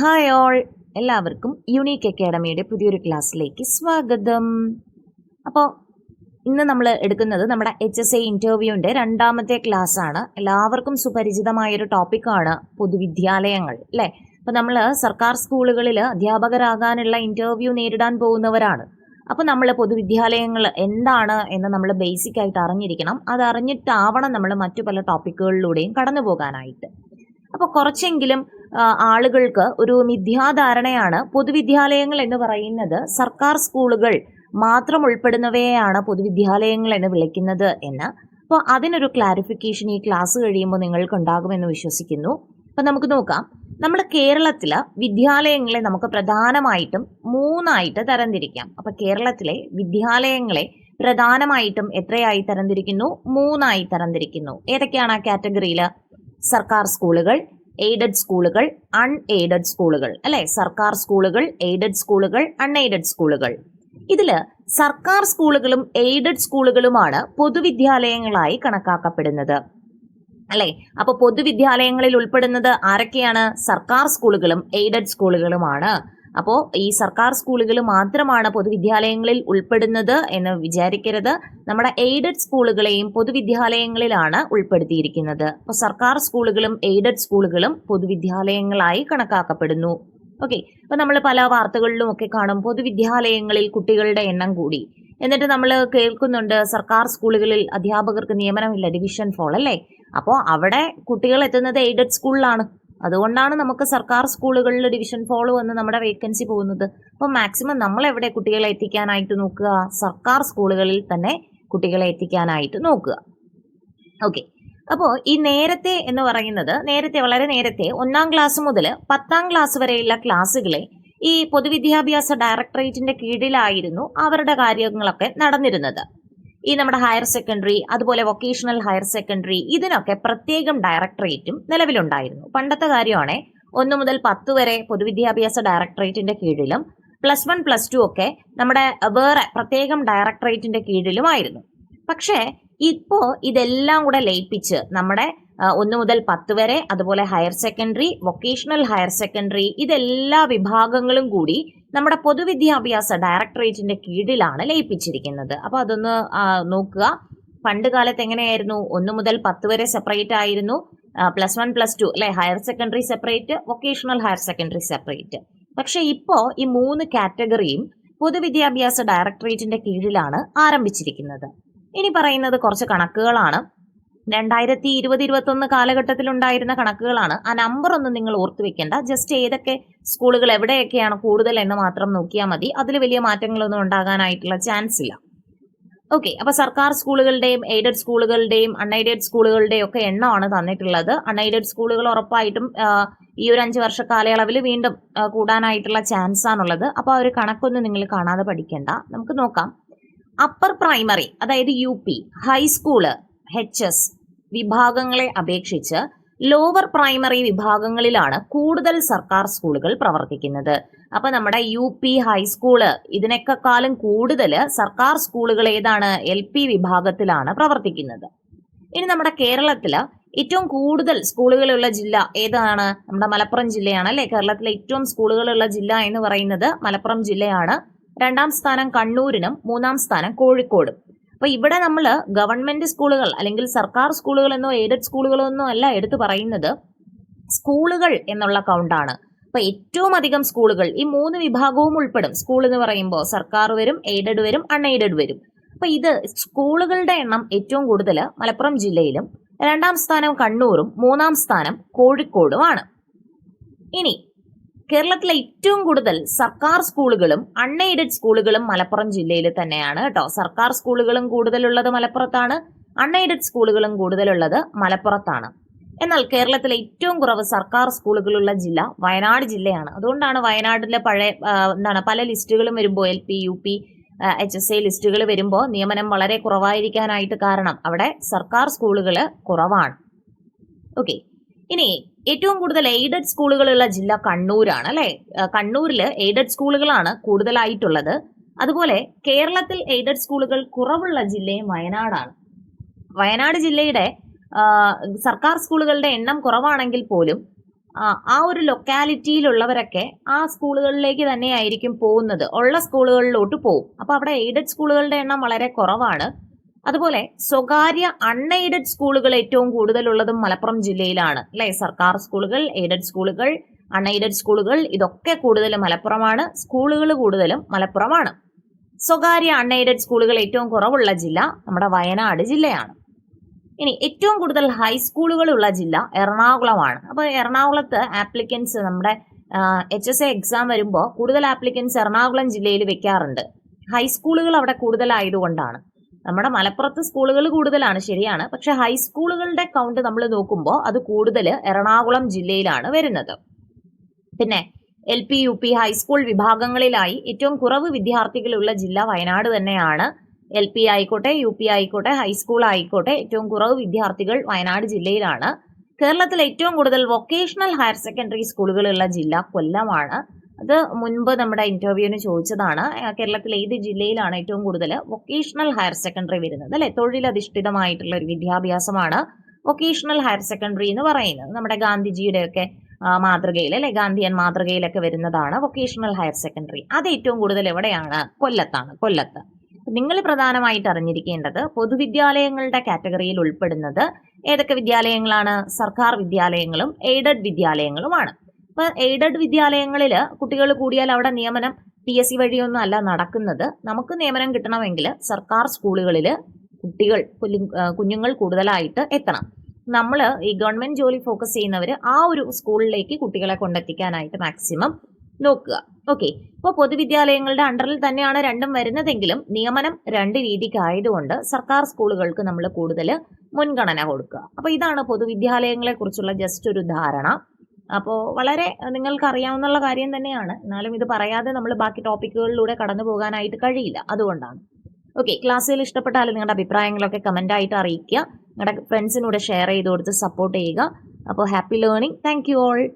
Hi all എല്ലാവർക്കും unique അക്കാഡമിയുടെ പുതിയൊരു ക്ലാസ്സിലേക്ക് സ്വാഗതം. അപ്പോൾ ഇന്ന് നമ്മൾ എടുക്കുന്നത് നമ്മുടെ എച്ച് എസ് എ ഇന്റർവ്യൂവിന്റെ രണ്ടാമത്തെ ക്ലാസ് ആണ് എല്ലാവർക്കും സുപരിചിതമായൊരു ടോപ്പിക്കാണ് പൊതുവിദ്യാലയങ്ങൾ അല്ലേ? അപ്പോൾ നമ്മൾ സർക്കാർ സ്കൂളുകളിൽ അധ്യാപകരാകാനുള്ള ഇന്റർവ്യൂ നേരിടാൻ പോകുന്നവരാണ്. അപ്പോൾ നമ്മൾ പൊതുവിദ്യാലയങ്ങൾ എന്താണ് എന്ന് നമ്മൾ ബേസിക് ആയിട്ട് അറിഞ്ഞിരിക്കണം. അത് അറിഞ്ഞിട്ടാവണം നമ്മൾ മറ്റു പല ടോപ്പിക്കുകളിലൂടെയും കടന്നു പോകാനായിട്ട് അപ്പോൾ കുറച്ചെങ്കിലും ആളുകൾക്ക് ഒരു മിഥ്യാധാരണയാണ് പൊതുവിദ്യാലയങ്ങൾ എന്ന് പറയുന്നത്. സർക്കാർ സ്കൂളുകൾ മാത്രം ഉൾപ്പെടുന്നവയാണ് പൊതുവിദ്യാലയങ്ങൾ എന്ന് വിളിക്കുന്നത് എന്ന്. അപ്പോൾ അതിനൊരു ക്ലാരിഫിക്കേഷൻ ഈ ക്ലാസ് കഴിയുമ്പോൾ നിങ്ങൾക്ക് ഉണ്ടാകുമെന്ന് വിശ്വസിക്കുന്നു. അപ്പം നമുക്ക് നോക്കാം. നമ്മുടെ കേരളത്തിൽ വിദ്യാലയങ്ങളെ നമുക്ക് പ്രധാനമായിട്ടും മൂന്നായിട്ട് തരംതിരിക്കാം. അപ്പം കേരളത്തിലെ വിദ്യാലയങ്ങളെ പ്രധാനമായിട്ടും എത്രയായി തരംതിരിക്കുന്നു? മൂന്നായി തരംതിരിക്കുന്നു. ഏതൊക്കെയാണ് ആ കാറ്റഗറിയിൽ സർക്കാർ സ്കൂളുകൾ എയ്ഡഡ് സ്കൂളുകൾ അൺഎയ്ഡഡ് സ്കൂളുകൾ അല്ലെ? സർക്കാർ സ്കൂളുകൾ എയ്ഡഡ് സ്കൂളുകൾ അൺഎയ്ഡഡ് സ്കൂളുകൾ ഇതിൽ സർക്കാർ സ്കൂളുകളും എയ്ഡഡ് സ്കൂളുകളുമാണ് പൊതുവിദ്യാലയങ്ങളായി കണക്കാക്കപ്പെടുന്നത്. അല്ലെ? അപ്പൊ പൊതുവിദ്യാലയങ്ങളിൽ ഉൾപ്പെടുന്നത് ആരൊക്കെയാണ്? സർക്കാർ സ്കൂളുകളും എയ്ഡഡ് സ്കൂളുകളുമാണ് അപ്പോൾ ഈ സർക്കാർ സ്കൂളുകൾ മാത്രമാണ് പൊതുവിദ്യാലയങ്ങളിൽ ഉൾപ്പെടുന്നത് എന്ന് വിചാരിക്കരുത്. നമ്മുടെ എയ്ഡഡ് സ്കൂളുകളെയും പൊതുവിദ്യാലയങ്ങളിലാണ് ഉൾപ്പെടുത്തിയിരിക്കുന്നത്. അപ്പോൾ സർക്കാർ സ്കൂളുകളും എയ്ഡഡ് സ്കൂളുകളും പൊതുവിദ്യാലയങ്ങളായി കണക്കാക്കപ്പെടുന്നു. ഓക്കെ അപ്പോൾ നമ്മൾ പല വാർത്തകളിലും ഒക്കെ കാണും പൊതുവിദ്യാലയങ്ങളിൽ കുട്ടികളുടെ എണ്ണം കൂടി. എന്നിട്ട് നമ്മൾ കേൾക്കുന്നുണ്ട് സർക്കാർ സ്കൂളുകളിൽ അധ്യാപകർക്ക് നിയമനമില്ല ഡിവിഷൻ ഫോൾ അല്ലേ അപ്പോൾ അവിടെ കുട്ടികൾ എത്തുന്നത് എയ്ഡഡ് സ്കൂളിലാണ്. അതുകൊണ്ടാണ് നമുക്ക് സർക്കാർ സ്കൂളുകളിൽ ഡിവിഷൻ ഫോളോ വന്ന് നമ്മുടെ വേക്കൻസി പോകുന്നത്. അപ്പോൾ മാക്സിമം നമ്മൾ എവിടെ കുട്ടികളെ എത്തിക്കാനായിട്ട് നോക്കുക? സർക്കാർ സ്കൂളുകളിൽ തന്നെ കുട്ടികളെ എത്തിക്കാനായിട്ട് നോക്കുക. ഓക്കെ. അപ്പോൾ ഈ നേരത്തെ എന്ന് പറയുന്നത് നേരത്തെ വളരെ നേരത്തെ ഒന്നാം ക്ലാസ് മുതൽ പത്താം ക്ലാസ് വരെയുള്ള ക്ലാസ്സുകളെ ഈ പൊതുവിദ്യാഭ്യാസ ഡയറക്ടറേറ്റിന്റെ കീഴിലായിരുന്നു അവരുടെ കാര്യങ്ങളൊക്കെ നടന്നിരുന്നത്. ഈ നമ്മുടെ ഹയർ സെക്കൻഡറി അതുപോലെ വൊക്കേഷണൽ ഹയർ സെക്കൻഡറി ഇതിനൊക്കെ പ്രത്യേകം ഡയറക്ടറേറ്റും നിലവിലുണ്ടായിരുന്നു. പണ്ടത്തെ കാര്യമാണേ ഒന്ന് മുതൽ പത്ത് വരെ പൊതുവിദ്യാഭ്യാസ ഡയറക്ടറേറ്റിന്റെ കീഴിലും പ്ലസ് വൺ പ്ലസ് ടു ഒക്കെ നമ്മുടെ വേറെ പ്രത്യേകം ഡയറക്ടറേറ്റിന്റെ കീഴിലുമായിരുന്നു. പക്ഷേ ഇപ്പോ ഇതെല്ലാം കൂടെ ലയിപ്പിച്ച് നമ്മുടെ ഒന്ന് മുതൽ പത്ത് വരെ അതുപോലെ higher secondary vocational higher secondary ഇതെല്ലാ വിഭാഗങ്ങളും കൂടി നമ്മുടെ പൊതുവിദ്യാഭ്യാസ ഡയറക്ടറേറ്റിന്റെ കീഴിലാണ് ലയിപ്പിച്ചിരിക്കുന്നത്. അപ്പോൾ അതൊന്ന് നോക്കുക. പണ്ട് കാലത്ത് എങ്ങനെയായിരുന്നു? ഒന്ന് മുതൽ പത്ത് വരെ സെപ്പറേറ്റ് ആയിരുന്നു. പ്ലസ് വൺ പ്ലസ് ടു അല്ലെ? Higher secondary separate vocational higher secondary separate പക്ഷെ ഇപ്പോ ഈ മൂന്ന് കാറ്റഗറിയും പൊതുവിദ്യാഭ്യാസ ഡയറക്ടറേറ്റിന്റെ കീഴിലാണ് ആരംഭിച്ചിരിക്കുന്നത്. ഇനി പറയുന്നത് കുറച്ച് കണക്കുകളാണ്. രണ്ടായിരത്തി ഇരുപത് ഇരുപത്തൊന്ന് കാലഘട്ടത്തിലുണ്ടായിരുന്ന കണക്കുകളാണ്. ആ നമ്പർ ഒന്നും നിങ്ങൾ ഓർത്തു വെക്കേണ്ട. ജസ്റ്റ് ഏതൊക്കെ സ്കൂളുകൾ എവിടെയൊക്കെയാണ് കൂടുതൽ എന്ന് മാത്രം നോക്കിയാൽ മതി. അതിൽ വലിയ മാറ്റങ്ങളൊന്നും ഉണ്ടാകാനായിട്ടുള്ള ചാൻസ് ഇല്ല. ഓക്കെ അപ്പൊ സർക്കാർ സ്കൂളുകളുടെയും എയ്ഡഡ് സ്കൂളുകളുടെയും അൺഎയ്ഡഡ് സ്കൂളുകളുടെയും ഒക്കെ എണ്ണമാണ് തന്നിട്ടുള്ളത്. അൺഎയ്ഡഡ് സ്കൂളുകൾ ഉറപ്പായിട്ടും ഈ ഒരു അഞ്ച് വർഷ കാലയളവിൽ വീണ്ടും കൂടാനായിട്ടുള്ള ചാൻസ് ആണുള്ളത്. അപ്പോൾ ആ ഒരു കണക്കൊന്നും നിങ്ങൾ കാണാതെ പഠിക്കേണ്ട. നമുക്ക് നോക്കാം. അപ്പർ പ്രൈമറി അതായത് U P high school H S വിഭാഗങ്ങളെ അപേക്ഷിച്ച് ലോവർ പ്രൈമറി വിഭാഗങ്ങളിലാണ് കൂടുതൽ സർക്കാർ സ്കൂളുകൾ പ്രവർത്തിക്കുന്നത്. അപ്പൊ നമ്മുടെ യു പി ഹൈസ്കൂൾ ഇതിനേക്കാളും കൂടുതൽ സർക്കാർ സ്കൂളുകൾ ഏതാണ് എൽ പി വിഭാഗത്തിലാണ് പ്രവർത്തിക്കുന്നത്. ഇനി നമ്മുടെ കേരളത്തിൽ ഏറ്റവും കൂടുതൽ സ്കൂളുകളുള്ള ജില്ല ഏതാണ്? നമ്മുടെ മലപ്പുറം ജില്ലയാണ് അല്ലെ? കേരളത്തിലെ ഏറ്റവും സ്കൂളുകളുള്ള ജില്ല എന്ന് പറയുന്നത് മലപ്പുറം ജില്ലയാണ്. രണ്ടാം സ്ഥാനം കണ്ണൂരിനും മൂന്നാം സ്ഥാനം കോഴിക്കോടും. അപ്പൊ ഇവിടെ നമ്മൾ ഗവൺമെന്റ് സ്കൂളുകൾ അല്ലെങ്കിൽ സർക്കാർ സ്കൂളുകളെന്നോ എയ്ഡഡ് സ്കൂളുകളെന്നോ അല്ല എടുത്തു പറയുന്നത് സ്കൂളുകൾ എന്നുള്ള കൗണ്ടാണ് അപ്പോൾ ഏറ്റവും അധികം സ്കൂളുകൾ ഈ മൂന്ന് വിഭാഗവും ഉൾപ്പെടും. സ്കൂൾ എന്ന് പറയുമ്പോൾ സർക്കാർ വരും എയ്ഡഡ് വരും അൺഎയ്ഡഡ് വരും. അപ്പോൾ ഇത് സ്കൂളുകളുടെ എണ്ണം ഏറ്റവും കൂടുതൽ മലപ്പുറം ജില്ലയിലും രണ്ടാം സ്ഥാനം കണ്ണൂരും മൂന്നാം സ്ഥാനം കോഴിക്കോടുമാണ് ഇനി കേരളത്തിലെ ഏറ്റവും കൂടുതൽ സർക്കാർ സ്കൂളുകളും അൺഎയ്ഡഡ് സ്കൂളുകളും മലപ്പുറം ജില്ലയിൽ തന്നെയാണ് കേട്ടോ. സർക്കാർ സ്കൂളുകളും കൂടുതലുള്ളത് മലപ്പുറത്താണ് അൺഎയ്ഡഡ് സ്കൂളുകളും കൂടുതലുള്ളത് മലപ്പുറത്താണ്. എന്നാൽ കേരളത്തിലെ ഏറ്റവും കുറവ് സർക്കാർ സ്കൂളുകളുള്ള ജില്ല വയനാട് ജില്ലയാണ്. അതുകൊണ്ടാണ് വയനാടിലെ പഴയ എന്താണ് പല ലിസ്റ്റുകളും വരുമ്പോൾ L P U P H S A ലിസ്റ്റുകൾ വരുമ്പോൾ നിയമനം വളരെ കുറവായിരിക്കാനായിട്ട് കാരണം അവിടെ സർക്കാർ സ്കൂളുകൾ കുറവാണ്. ഓക്കെ ഇനി ഏറ്റവും കൂടുതൽ എയ്ഡഡ് സ്കൂളുകളുള്ള ജില്ല കണ്ണൂരാണ് അല്ലെ? കണ്ണൂരിൽ എയ്ഡഡ് സ്കൂളുകളാണ് കൂടുതലായിട്ടുള്ളത്. അതുപോലെ കേരളത്തിൽ എയ്ഡഡ് സ്കൂളുകൾ കുറവുള്ള ജില്ലയും വയനാടാണ്. വയനാട് ജില്ലയുടെ സർക്കാർ സ്കൂളുകളുടെ എണ്ണം കുറവാണെങ്കിൽ പോലും ആ, ഒരു ലൊക്കാലിറ്റിയിലുള്ളവരൊക്കെ ആ സ്കൂളുകളിലേക്ക് തന്നെയായിരിക്കും പോകുന്നത്. ഉള്ള സ്കൂളുകളിലോട്ട് പോകും. അപ്പോൾ അവിടെ എയ്ഡഡ് സ്കൂളുകളുടെ എണ്ണം വളരെ കുറവാണ്. അതുപോലെ സ്വകാര്യ അൺഎയ്ഡഡ് സ്കൂളുകൾ ഏറ്റവും കൂടുതലുള്ളതും മലപ്പുറം ജില്ലയിലാണ് അല്ലെ? സർക്കാർ സ്കൂളുകൾ എയ്ഡഡ് സ്കൂളുകൾ അൺഎയ്ഡഡ് സ്കൂളുകൾ ഇതൊക്കെ കൂടുതൽ മലപ്പുറമാണ് സ്കൂളുകൾ കൂടുതലും മലപ്പുറമാണ്. സ്വകാര്യ അൺഎയ്ഡഡ് സ്കൂളുകൾ ഏറ്റവും കുറവുള്ള ജില്ല നമ്മുടെ വയനാട് ജില്ലയാണ്. ഇനി ഏറ്റവും കൂടുതൽ ഹൈസ്കൂളുകൾ ഉള്ള ജില്ല എറണാകുളമാണ്. അപ്പോൾ എറണാകുളത്ത് ആപ്ലിക്കൻസ് നമ്മുടെ എച്ച് എസ് എ എക്സാം വരുമ്പോൾ കൂടുതൽ ആപ്ലിക്കൻസ് എറണാകുളം ജില്ലയിൽ വെക്കാറുണ്ട്. ഹൈസ്കൂളുകൾ അവിടെ കൂടുതലായതുകൊണ്ടാണ്. നമ്മുടെ മലപ്പുറത്ത് സ്കൂളുകൾ കൂടുതലാണ് ശരിയാണ്. പക്ഷെ ഹൈസ്കൂളുകളുടെ കൗണ്ട് നമ്മൾ നോക്കുമ്പോൾ അത് കൂടുതൽ എറണാകുളം ജില്ലയിലാണ് വരുന്നത്. പിന്നെ L P U P high school വിഭാഗങ്ങളിലായി ഏറ്റവും കുറവ് വിദ്യാർത്ഥികളുള്ള ജില്ല വയനാട് തന്നെയാണ്. എൽ പി ആയിക്കോട്ടെ യു പി ആയിക്കോട്ടെ ഹൈസ്കൂൾ ആയിക്കോട്ടെ ഏറ്റവും കുറവ് വിദ്യാർത്ഥികൾ വയനാട് ജില്ലയിലാണ്. കേരളത്തിൽ ഏറ്റവും കൂടുതൽ വൊക്കേഷണൽ ഹയർ സെക്കൻഡറി സ്കൂളുകളുള്ള ജില്ല കൊല്ലമാണ്. അത് മുൻപ് നമ്മുടെ ഇന്റർവ്യൂവിന് ചോദിച്ചതാണ്. കേരളത്തിൽ ഏത് ജില്ലയിലാണ് ഏറ്റവും കൂടുതൽ വൊക്കേഷണൽ ഹയർ സെക്കൻഡറി വരുന്നത്? അല്ലെ? തൊഴിലധിഷ്ഠിതമായിട്ടുള്ള ഒരു വിദ്യാഭ്യാസമാണ് വൊക്കേഷണൽ ഹയർ സെക്കൻഡറി എന്ന് പറയുന്നത്. നമ്മുടെ ഗാന്ധിജിയുടെയൊക്കെ മാതൃകയിൽ അല്ലെ? ഗാന്ധിയൻ മാതൃകയിലൊക്കെ വരുന്നതാണ് വൊക്കേഷണൽ ഹയർ സെക്കൻഡറി അത് ഏറ്റവും കൂടുതൽ എവിടെയാണ്? കൊല്ലത്താണ്. കൊല്ലത്ത്. നിങ്ങൾ പ്രധാനമായിട്ട് അറിഞ്ഞിരിക്കേണ്ടത് പൊതുവിദ്യാലയങ്ങളുടെ കാറ്റഗറിയിൽ ഉൾപ്പെടുന്നത് ഏതൊക്കെ വിദ്യാലയങ്ങളാണ്? സർക്കാർ വിദ്യാലയങ്ങളും എയ്ഡഡ് വിദ്യാലയങ്ങളുമാണ്. ഇപ്പൊ എയ്ഡഡ് വിദ്യാലയങ്ങളിൽ കുട്ടികൾ കൂടിയാൽ അവിടെ നിയമനം പി എസ് സി വഴിയൊന്നും അല്ല നടക്കുന്നത്. നമുക്ക് നിയമനം കിട്ടണമെങ്കിൽ സർക്കാർ സ്കൂളുകളിൽ കുട്ടികൾ കുഞ്ഞുങ്ങൾ കൂടുതലായിട്ട് എത്തണം. നമ്മൾ ഈ ഗവൺമെന്റ് ജോലി ഫോക്കസ് ചെയ്യുന്നവർ ആ ഒരു സ്കൂളിലേക്ക് കുട്ടികളെ കൊണ്ടെത്തിക്കാനായിട്ട് മാക്സിമം നോക്കുക. ഓക്കെ. ഇപ്പോൾ പൊതുവിദ്യാലയങ്ങളുടെ അണ്ടറിൽ തന്നെയാണ് രണ്ടും വരുന്നതെങ്കിലും നിയമനം രണ്ട് രീതിക്കായതുകൊണ്ട് സർക്കാർ സ്കൂളുകൾക്ക് നമ്മൾ കൂടുതൽ മുൻഗണന കൊടുക്കുക. അപ്പോൾ ഇതാണ് പൊതുവിദ്യാലയങ്ങളെ കുറിച്ചുള്ള ജസ്റ്റ് ഒരു ധാരണ. അപ്പോൾ വളരെ നിങ്ങൾക്ക് അറിയാവുന്ന കാര്യം തന്നെയാണ്. എന്നാലും ഇത് പറയാതെ നമ്മൾ ബാക്കി ടോപ്പിക്കുകളിലൂടെ കടന്നു പോകാനായിട്ട് കഴിയില്ല. അതുകൊണ്ടാണ്. ഓക്കെ ക്ലാസ്സുകൾ ഇഷ്ടപ്പെട്ടാൽ നിങ്ങളുടെ അഭിപ്രായങ്ങളൊക്കെ കമന്റ് ആയിട്ട് അറിയിക്കുക. നിങ്ങളുടെ ഫ്രണ്ട്സിനൂടെ ഷെയർ ചെയ്ത് കൊടുത്ത് സപ്പോർട്ട് ചെയ്യുക. അപ്പോൾ happy learning thank you all